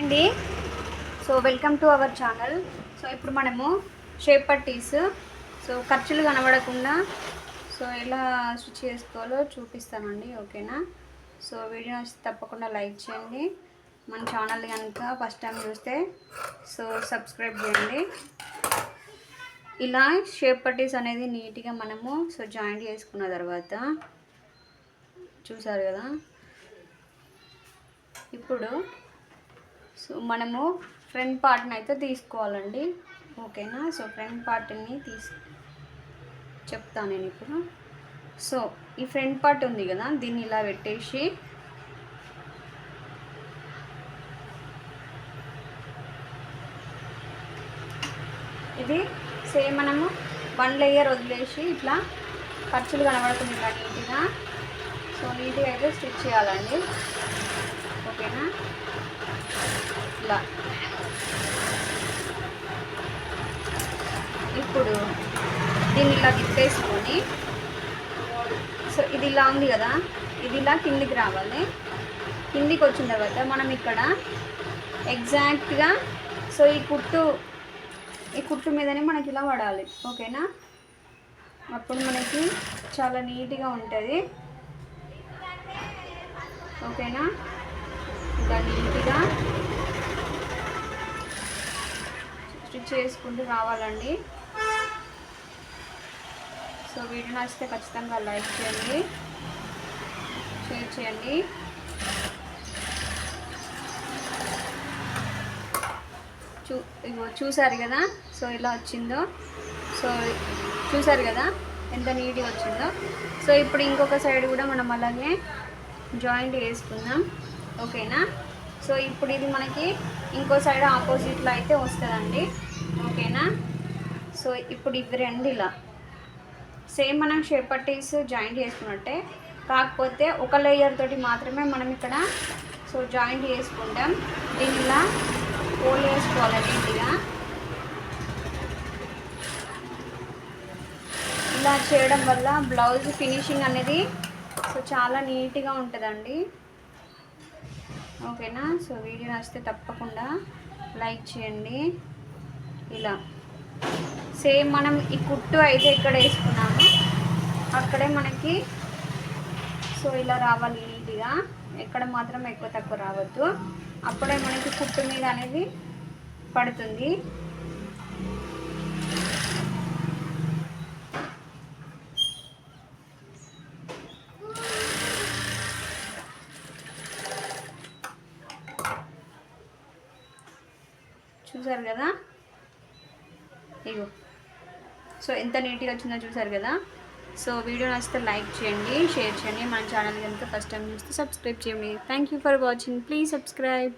అండి. So welcome to our channel so ఇప్పుడు మనము షేప్ పట్టీస్ సో ఖర్చులు కనబడకుండా సో ఎలా స్టిచ్ చేసుకోవాలో చూపిస్తానండి ఓకేనా సో వీడియో తప్పకుండా లైక్ చేయండి. మన ఛానల్ కనుక ఫస్ట్ టైం చూస్తే సో సబ్స్క్రైబ్ చేయండి. ఇలా షేప్ పట్టీస్ అనేది నీట్గా మనము సో జాయింట్ చేసుకున్న తర్వాత చూసారు కదా? ఇప్పుడు సో మనము ఫ్రంట్ పార్ట్ని అయితే తీసుకోవాలండి. ఓకేనా? సో ఫ్రంట్ పార్ట్ని తీసు చెప్తాను నేను ఇప్పుడు. సో ఈ ఫ్రంట్ పార్ట్ ఉంది కదా దీన్ని ఇలా పెట్టేసి ఇది సేమ్ మనము వన్ లేయర్ వదిలేసి ఇట్లా ఖర్చులు కనబడుతుంది ఇలా నీట్గా. సో నీట్గా అయితే స్టిచ్ చేయాలండి. ఓకేనా? ఇలా ఇప్పుడు దీన్ని ఇలా తిప్పేసుకొని సో ఇది ఇలా ఉంది కదా ఇది ఇలా కిందికి రావాలి. కిందికి వచ్చిన తర్వాత మనం ఇక్కడ ఎగ్జాక్ట్గా సో ఈ కుట్టు ఈ కుట్టు మీదనే మనకి ఇలా పడాలి. ఓకేనా? అప్పుడు మనకి చాలా నీట్గా ఉంటుంది. ఓకేనా? ఇలా నీట్గా స్టిచ్ చేసుకుంటూ రావాలండి. సో వీడియో నచ్చితే ఖచ్చితంగా లైక్ చేయండి. షేర్ చేయండి. చూ ఇగో చూసారు కదా? సో ఇలా వచ్చిందో? సో చూసారు కదా? ఎంత నీట్గా వచ్చిందో? సో ఇప్పుడు ఇంకొక సైడ్ కూడా మనం అలాగే జాయింట్ వేసుకుందాం ఓకేనా? సో ఇప్పుడు ఇది మనకి ఇంకో సైడ్ ఆపోజిట్లో అయితే వస్తుందండి. ఓకేనా? సో ఇప్పుడు ఇవి రెండు ఇలా. సేమ్ మనం షేపట్టీస్ జాయింట్ చేసుకున్నట్టే. కాకపోతే ఒక లేయర్ తోటి మాత్రమే మనం ఇక్కడ సో జాయింట్ చేసుకుంటాం. దీని ఇలా ఫోల్డ్ చేసుకోవాలి నీట్గా. ఇలా చేయడం వల్ల బ్లౌజ్ ఫినిషింగ్ అనేది సో చాలా నీట్గా ఉంటుందండి. ఓకేనా? సో వీడియో నచ్చితే తప్పకుండా లైక్ చేయండి. ఇలా. సేమ్ మనం ఈ కుట్టు అయితే ఎక్కడ వేసుకున్నామో. అక్కడే మనకి సో ఇలా రావాలి నీట్గా ఎక్కడ మాత్రం ఎక్కువ తక్కువ రావద్దు. అప్పుడే మనకి కుట్టు మీద అనేది పడుతుంది. చూసారు కదా? ఇగో. సో ఎంత నీట్గా వచ్చిందో చూసారు కదా? సో వీడియో నచ్చితే లైక్ చేయండి షేర్ చేయండి. మన ఛానల్ కనుక ఫస్ట్ టైం చూస్తే సబ్స్క్రైబ్ చేయండి. Thank you for watching please subscribe